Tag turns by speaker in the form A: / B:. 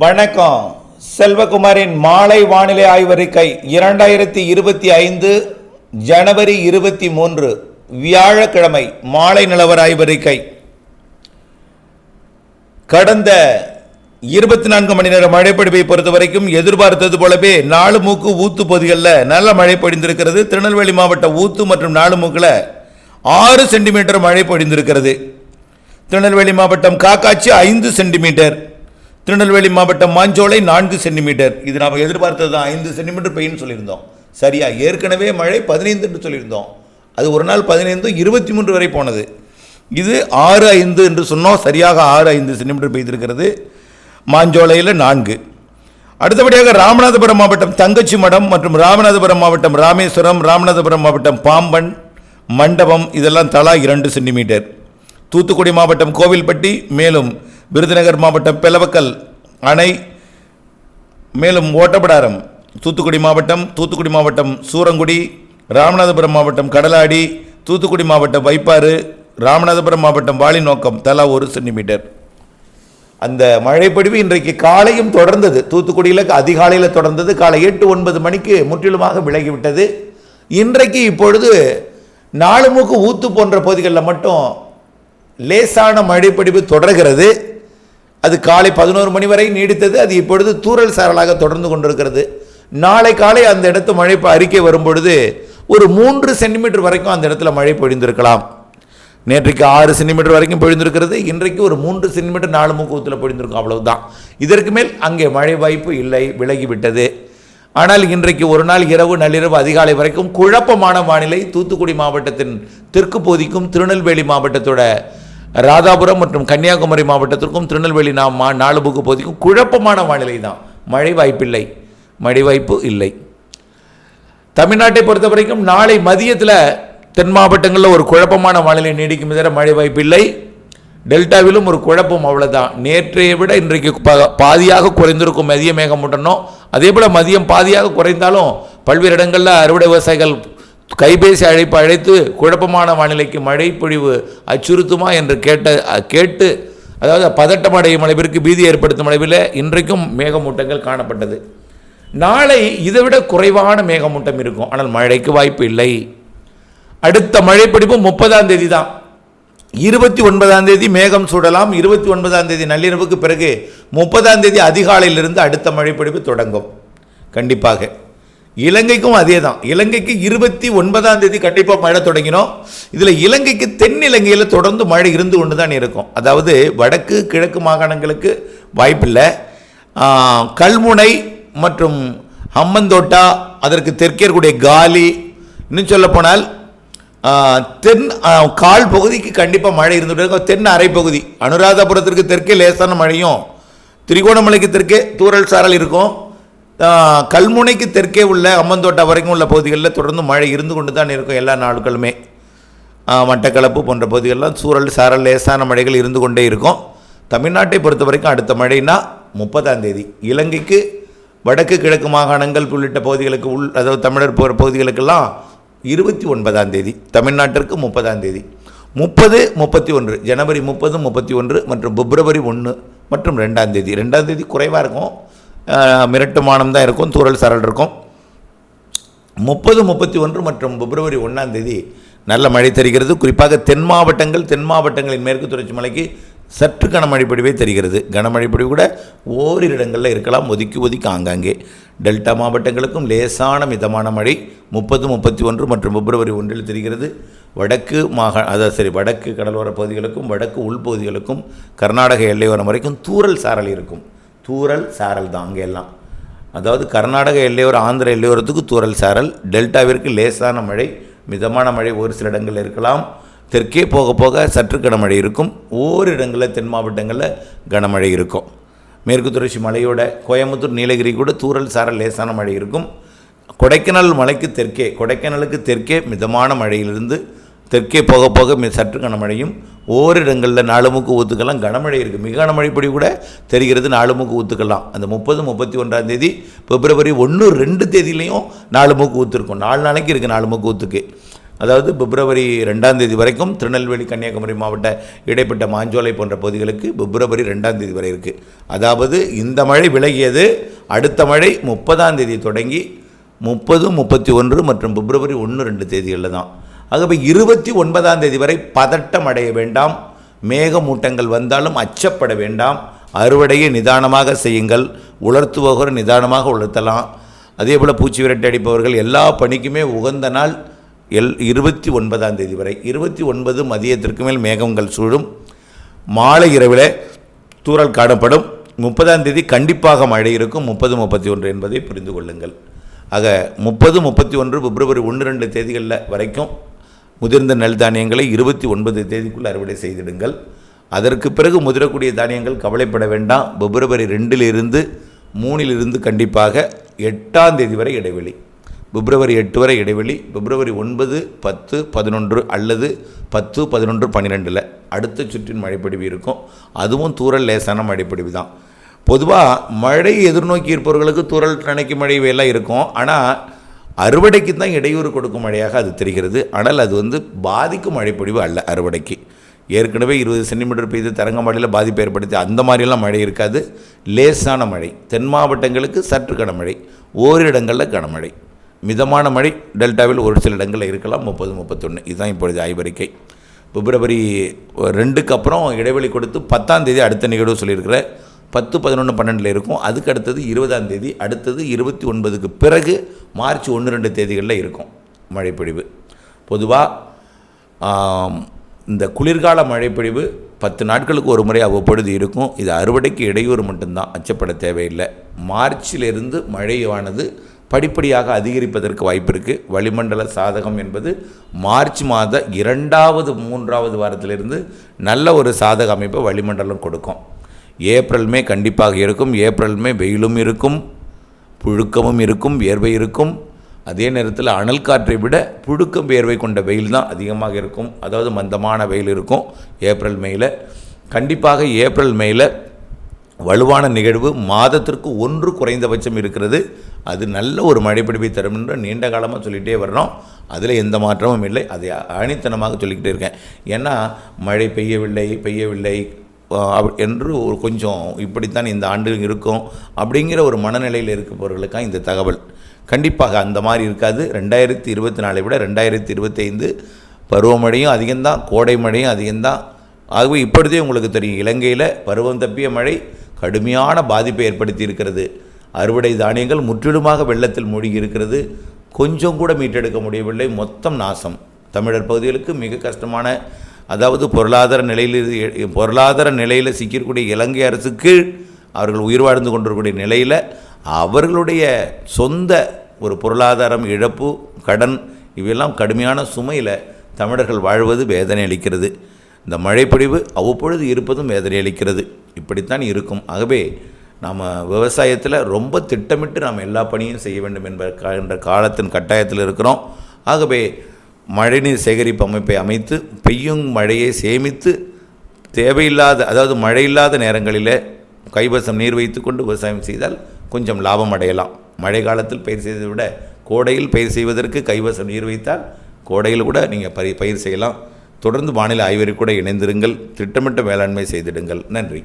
A: வணக்கம். செல்வகுமாரின் மாலை வானிலை ஆய்வறிக்கை இரண்டாயிரத்தி இருபத்தி ஐந்து ஜனவரி இருபத்தி மூன்று வியாழக்கிழமை மாலை நிலவர ஆய்வறிக்கை கடந்த இருபத்தி நான்கு மணி நேர மழைப்பொழிவை பொறுத்த வரைக்கும் எதிர்பார்த்தது போலவே நாலு மூக்கு ஊத்து பகுதிகளில் நல்ல மழை பொழிந்திருக்கிறது. திருநெல்வேலி மாவட்ட ஊத்து மற்றும் நாலு மூக்கில் ஆறு சென்டிமீட்டர் மழை பொழிந்திருக்கிறது. திருநெல்வேலி மாவட்டம் காக்காட்சி ஐந்து சென்டிமீட்டர். திருநெல்வேலி மாவட்டம் மாஞ்சோலை நான்கு சென்டிமீட்டர். இது நாம் எதிர்பார்த்தது தான். ஐந்து சென்டிமீட்டர் பெய்யும்னு சொல்லியிருந்தோம். சரியா? ஏற்கனவே மழை பதினைந்துன்னு சொல்லியிருந்தோம். அது ஒரு நாள் பதினைந்து இருபத்தி மூன்று வரை போனது. இது ஆறு ஐந்து என்று சொன்னோம். சரியாக ஆறு ஐந்து சென்டிமீட்டர் பெய்திருக்கிறது மாஞ்சோலையில் நான்கு. அடுத்தபடியாக ராமநாதபுரம் மாவட்டம் தங்கச்சி மடம் மற்றும் ராமநாதபுரம் மாவட்டம் ராமேஸ்வரம் ராமநாதபுரம் மாவட்டம் பாம்பன் மண்டபம் இதெல்லாம் தலா இரண்டு சென்டிமீட்டர். தூத்துக்குடி மாவட்டம் கோவில்பட்டி மேலும் விருதுநகர் மாவட்டம் பெலவக்கல் அணை மேலும் ஓட்டப்படாரம் தூத்துக்குடி மாவட்டம் தூத்துக்குடி மாவட்டம் சூரங்குடி ராமநாதபுரம் மாவட்டம் கடலாடி தூத்துக்குடி மாவட்டம் வைப்பாறு ராமநாதபுரம் மாவட்டம் வாலிநோக்கம் தலா ஒரு சென்டிமீட்டர். அந்த மழைப்பொழிவு இன்றைக்கு காலையும் தொடர்ந்தது. தூத்துக்குடியில் அதிகாலையில் தொடர்ந்தது. காலை எட்டு ஒன்பது மணிக்கு முற்றிலுமாக விலகிவிட்டது. இன்றைக்கு இப்பொழுது நாலு மூக்கு ஊத்து போன்ற பகுதிகளில் மட்டும் லேசான மழைப்பொழிவு தொடர்கிறது. அது காலை பதினோரு மணி வரை நீடித்தது. அது இப்பொழுது தூரல் சாரலாக தொடர்ந்து கொண்டிருக்கிறது. நாளை காலை அந்த இடத்து மழை அறிக்கை வரும்பொழுது ஒரு மூன்று சென்டிமீட்டர் வரைக்கும் அந்த இடத்துல மழை பொழிந்திருக்கலாம். நேற்றைக்கு ஆறு சென்டிமீட்டர் வரைக்கும் பொழிந்திருக்கிறது. இன்றைக்கு ஒரு மூன்று சென்டிமீட்டர் நாலு மூக்கூத்தில் பொழிந்திருக்கும். அவ்வளவுதான். இதற்கு மேல் அங்கே மழை வாய்ப்பு இல்லை. விலகிவிட்டது. ஆனால் இன்றைக்கு ஒரு நாள் இரவு நள்ளிரவு அதிகாலை வரைக்கும் குழப்பமான வானிலை தூத்துக்குடி மாவட்டத்தின் தெற்கு பகுதிக்கும் திருநெல்வேலி மாவட்டத்தோட ராதாபுரம் மற்றும் கன்னியாகுமரி மாவட்டத்திற்கும் திருநெல்வேலி நா மா நாலுபுக்கு பகுதிக்கும் குழப்பமான வானிலை தான். மழை வாய்ப்பில்லை. மழை வாய்ப்பு இல்லை. தமிழ்நாட்டை பொறுத்த வரைக்கும் நாளை மதியத்தில் தென் மாவட்டங்களில் ஒரு குழப்பமான வானிலை நீடிக்கும் தவிர மழை வாய்ப்பு இல்லை டெல்டாவிலும் ஒரு குழப்பம் அவ்வளோதான் நேற்றைய விட இன்றைக்கு ப- பாதியாக குறைந்திருக்கும் மதிய மேகமூட்டணும் அதே போல் மதியம் பாதியாக குறைந்தாலும் பல்வேறு இடங்களில் அறுவடை விவசாயிகள் கைபேசி அழைப்பு அழைத்து குழப்பமான வானிலைக்கு மழை பொழிவு அச்சுறுத்துமா என்று கேட்ட கேட்டு அதாவது பதட்டம் அடையும் அளவிற்கு பீதி ஏற்படுத்தும் அளவில் இன்றைக்கும் மேகமூட்டங்கள் காணப்பட்டது. நாளை இதைவிட குறைவான மேகமூட்டம் இருக்கும். ஆனால் மழைக்கு வாய்ப்பு இல்லை. அடுத்த மழைப்பிடிப்பு முப்பதாம் தேதி தான். இருபத்தி ஒன்பதாம் தேதி மேகம் சூடலாம். இருபத்தி ஒன்பதாம் தேதி நள்ளிரவுக்கு பிறகு முப்பதாம் தேதி அதிகாலையிலிருந்து அடுத்த மழைப்பிடிப்பு தொடங்கும். கண்டிப்பாக. இலங்கைக்கும் அதே தான் இலங்கைக்கு இருபத்தி ஒன்பதாம் தேதி கண்டிப்பாக மழை தொடங்கினோம் இதில் இலங்கைக்கு தென் இலங்கையில் தொடர்ந்து மழை இருந்து கொண்டு தான் இருக்கும். அதாவது வடக்கு கிழக்கு மாகாணங்களுக்கு வாய்ப்பில்லை. கல்முனை மற்றும் ஹம்மந்தோட்டா அதற்கு தெற்கே இருக்கக்கூடிய காலி இன்னும் சொல்லப்போனால் தென் கால் பகுதிக்கு கண்டிப்பாக மழை இருந்துட்டு இருக்கும். தென் அரை பகுதி அனுராதபுரத்திற்கு தெற்கே லேசான மழையும் திரிகோணமலைக்கு தெற்கே தூறல் சாரல் இருக்கும். கல்முனைக்கு தெற்கே உள்ள அம்மந்தோட்டா வரைக்கும் உள்ள பகுதிகளில் தொடர்ந்து மழை இருந்து கொண்டு தான் இருக்கும் எல்லா நாட்களுமே. மட்டக்களப்பு போன்ற பகுதிகளெலாம் சூழல் சாரல் லேசான மழைகள் இருந்து கொண்டே இருக்கும். தமிழ்நாட்டை பொறுத்த வரைக்கும் அடுத்த மழைனா முப்பதாம் தேதி. இலங்கைக்கு வடக்கு கிழக்கு மாகாணங்கள் உள்ளிட்ட பகுதிகளுக்கு உள் அதாவது தமிழர் போகிற பகுதிகளுக்கெல்லாம் இருபத்தி ஒன்பதாம் தேதி. தமிழ்நாட்டிற்கு முப்பதாம் தேதி. முப்பது முப்பத்தி ஒன்று. ஜனவரி முப்பது முப்பத்தி ஒன்று மற்றும் பிப்ரவரி ஒன்று மற்றும் ரெண்டாம் தேதி. ரெண்டாம் தேதி குறைவாக இருக்கும். மிரட்டுமானம் தான் இருக்கும் தூரல் சாரல் இருக்கும். முப்பது முப்பத்தி ஒன்று மற்றும் பிப்ரவரி ஒன்றாம் தேதி நல்ல மழை தெரிகிறது. குறிப்பாக தென் மாவட்டங்கள் தென் மாவட்டங்களின் மேற்கு தொடர்ச்சி மலைக்கு சற்று கனமழை பொழிவே தெரிகிறது. கனமழை பொழிவு கூட ஓரிரு இடங்களில் இருக்கலாம் ஒதுக்கி ஒதுக்கி ஆங்காங்கே. டெல்டா மாவட்டங்களுக்கும் லேசான மிதமான மழை முப்பது முப்பத்தி ஒன்று மற்றும் பிப்ரவரி ஒன்றில் தெரிகிறது. வடக்கு மாகா அதாவது சரி வடக்கு கடலோர பகுதிகளுக்கும் வடக்கு உள்பகுதிகளுக்கும் கர்நாடக எல்லையோரம் வரைக்கும் தூரல் சாரல் இருக்கும். தூரல் சாரல் தான் அங்கே எல்லாம் அதாவது கர்நாடக எல்லையோர ஆந்திர எல்லையோரத்துக்கு தூரல் சாரல். டெல்டாவிற்கு லேசான மழை மிதமான மழை ஒரு சில இடங்களில் இருக்கலாம். தெற்கே போக போக சற்று கனமழை இருக்கும். ஓரிடங்களில் தென் மாவட்டங்களில் கனமழை இருக்கும். மேற்கு தொடர்ச்சி மலையோட கோயம்புத்தூர் நீலகிரி கூட தூரல் சாரல் லேசான மழை இருக்கும். கொடைக்கானல் மலைக்கு தெற்கே கொடைக்கானலுக்கு தெற்கே மிதமான மழையிலிருந்து தெற்கே போக போக மி- சற்று கனமழையும் ஓரிடங்களில் நாலுமுக்கு ஊத்துக்கெல்லாம் கனமழை இருக்குது மிக கனமழை கூட தெரிகிறது நாலு மூக்கு ஊத்துக்கெல்லாம் அந்த முப்பது முப்பத்தி ஒன்றாம் தேதி பிப்ரவரி ஒன்று ரெண்டு தேதியிலையும் நாலு மூக்கு ஊத்துருக்கும். நாலு நாளைக்கு இருக்குது நாலு மூக்கு ஊத்துக்கு. அதாவது பிப்ரவரி ரெண்டாம் தேதி வரைக்கும் திருநெல்வேலி கன்னியாகுமரி மாவட்ட இடைப்பட்ட மாஞ்சோலை போன்ற பகுதிகளுக்கு பிப்ரவரி ரெண்டாம் தேதி வரை இருக்குது அதாவது இந்த மழை விலகியது அடுத்த மழை முப்பதாம் தேதி தொடங்கி முப்பது முப்பத்தி ஒன்று மற்றும் பிப்ரவரி ஒன்று ரெண்டு தேதிகளில் தான். ஆகவே இருபத்தி ஒன்பதாம் தேதி வரை பதட்டம் அடைய வேண்டாம். மேகமூட்டங்கள் வந்தாலும் அச்சப்பட வேண்டாம். அறுவடையை நிதானமாக செய்யுங்கள். உலர்த்துபவர் நிதானமாக உலர்த்தலாம். அதே போல் பூச்சி விரட்டி அடிப்பவர்கள் எல்லா பணிக்குமே உகந்த நாள் எல் இருபத்தி ஒன்பதாம் தேதி வரை. இருபத்தி ஒன்பது மதியத்திற்கு மேல் மேகங்கள் சூழும். மாலை இரவில் தூறல் காணப்படும். முப்பதாம் தேதி கண்டிப்பாக மழை இருக்கும். முப்பது முப்பத்தி ஒன்று என்பதை புரிந்து கொள்ளுங்கள். ஆக முப்பது முப்பத்தி ஒன்று பிப்ரவரி ஒன்று ரெண்டு தேதிகளில் வரைக்கும் முதிர்ந்த நெல் தானியங்களை இருபத்தி ஒன்பது தேதிக்குள் அறுவடை செய்திடுங்கள். அதற்கு பிறகு முதிரக்கூடிய தானியங்கள் கவலைப்பட வேண்டாம். பிப்ரவரி ரெண்டிலிருந்து மூணிலிருந்து கண்டிப்பாக எட்டாம் தேதி வரை இடைவெளி. பிப்ரவரி எட்டு வரை இடைவெளி. பிப்ரவரி ஒன்பது பத்து பதினொன்று அல்லது பத்து பதினொன்று பன்னிரெண்டில் அடுத்த சுற்றின் மழைப்படிவு இருக்கும். அதுவும் தூரல் லேசான மழைப்பொழிவு தான். பொதுவாக மழை எதிர்நோக்கி இருப்பவர்களுக்கு தூரல் நினைக்கும் மழை எல்லாம் இருக்கும். ஆனால் அறுவடைக்கு தான் இடையூறு கொடுக்கும் மழையாக அது தெரிகிறது. ஆனால் அது வந்து பாதிக்கும் மழைப்பொழிவு அல்ல அறுவடைக்கு. ஏற்கனவே இருபது சென்டிமீட்டர் பெய்து தரங்கம்பாடியில் பாதிப்பு ஏற்படுத்தி அந்த மாதிரியெல்லாம் மழை இருக்காது. லேசான மழை. தென் மாவட்டங்களுக்கு சற்று கனமழை. ஓரிடங்களில் கனமழை. மிதமான மழை டெல்டாவில் ஒரு சில இடங்களில் இருக்கலாம். முப்பது முப்பத்தொன்று இதுதான் இப்பொழுது ஆய்வறிக்கை. பிப்ரவரி ரெண்டுக்கு அப்புறம் இடைவெளி கொடுத்து பத்தாம் தேதி அடுத்த நிகழ்வு சொல்லியிருக்கிற பத்து பதினொன்று பன்னெண்டில் இருக்கும். அதுக்கு அடுத்தது இருபதாம் தேதி அடுத்தது இருபத்தி ஒன்பதுக்கு பிறகு மார்ச் ஒன்று ரெண்டு தேதிகளில் இருக்கும் மழைப்பொழிவு. பொதுவாக இந்த குளிர்கால மழைப்பொழிவு பத்து நாட்களுக்கு ஒரு முறை அவ்வப்பொழுது இருக்கும். இது அறுவடைக்கு இடையூறு மட்டும்தான் அச்சப்பட தேவையில்லை. மார்ச்சிலிருந்து மழையானது படிப்படியாக அதிகரிப்பதற்கு வாய்ப்பு இருக்குது வளிமண்டல சாதகம் என்பது மார்ச் மாத இரண்டாவது மூன்றாவது வாரத்திலிருந்து நல்ல ஒரு சாதக அமைப்பை வளிமண்டலம் கொடுக்கும். ஏப்ரல் மே கண்டிப்பாக இருக்கும். ஏப்ரல் மே வெயிலும் இருக்கும் புழுக்கமும் இருக்கும் வியர்வை இருக்கும். அதே நேரத்தில் அனல் காற்றை விட புழுக்கம் வியர்வை கொண்ட வெயில் தான் அதிகமாக இருக்கும். அதாவது மந்தமான வெயில் இருக்கும் ஏப்ரல் மேயில் கண்டிப்பாக ஏப்ரல் மேயில் வலுவான நிகழ்வு மாதத்திற்கு ஒன்று குறைந்தபட்சம் இருக்கிறது. அது நல்ல ஒரு மழைப்பிடிப்பை தரும் என்று நீண்ட காலமாக சொல்லிகிட்டே வர்றோம். அதில் எந்த மாற்றமும் இல்லை. அதை ஆணித்தனமாக சொல்லிக்கிட்டே இருக்கேன். ஏன்னா மழை பெய்யவில்லை பெய்யவில்லை. என்று ஒரு கொஞ்சம் இப்படித்தான் இந்த ஆண்டு இருக்கும் அப்படிங்கிற ஒரு மனநிலையில் இருப்பவர்களுக்காக இந்த தகவல். கண்டிப்பாக அந்த மாதிரி இருக்காது. ரெண்டாயிரத்தி இருபத்தி நாலை விட ரெண்டாயிரத்தி இருபத்தைந்து பருவமழையும் அதிகம்தான் கோடை மழையும் அதிகம்தான். ஆகவே இப்பொழுதே உங்களுக்கு தெரியும். இலங்கையில் பருவம் தப்பிய மழை கடுமையான பாதிப்பை ஏற்படுத்தி இருக்கிறது. அறுவடை தானியங்கள் முற்றிலுமாக வெள்ளத்தில் மூழ்கி இருக்கிறது. கொஞ்சம் கூட மீட்டெடுக்க முடியவில்லை. மொத்தம் நாசம். தமிழர் பகுதிகளுக்கு மிக கஷ்டமான அதாவது பொருளாதார நிலையில் இரு- பொருளாதார நிலையில் சிக்கக்கூடிய இலங்கை அரசுக்கு அவர்கள் உயிர் வாழ்ந்து கொண்டிருக்கக்கூடிய நிலையில் அவர்களுடைய சொந்த ஒரு பொருளாதாரம் இழப்பு கடன் இவையெல்லாம் கடுமையான சுமையில் தமிழர்கள் வாழ்வது வேதனை அளிக்கிறது. இந்த மழைப்பொழிவு அவ்வப்பொழுது இருப்பதும் வேதனை அளிக்கிறது. இப்படித்தான் இருக்கும். ஆகவே நாம் விவசாயத்தில் ரொம்ப திட்டமிட்டு நாம் எல்லா பணியும் செய்ய வேண்டும் என்ப என்ற காலத்தின் கட்டாயத்தில் இருக்கிறோம். ஆகவே மழைநீர் சேகரிப்பு அமைப்பை அமைத்து பெய்யும் மழையை சேமித்து தேவையில்லாத அதாவது மழை இல்லாத நேரங்களில் கைவசம் நீர் வைத்துக்கொண்டு விவசாயம் செய்தால் கொஞ்சம் லாபம் அடையலாம். மழை காலத்தில் பயிர் செய்வதை விட கோடையில் பயிர் செய்வதற்கு கைவசம் நீர் வைத்தால் கோடையில் கூட நீங்கள் பயிர் பயிர் செய்யலாம். தொடர்ந்து வானிலை ஆய்வறி கூட இணைந்திருங்கள். திட்டமிட்ட வேளாண்மை செய்திடுங்கள். நன்றி.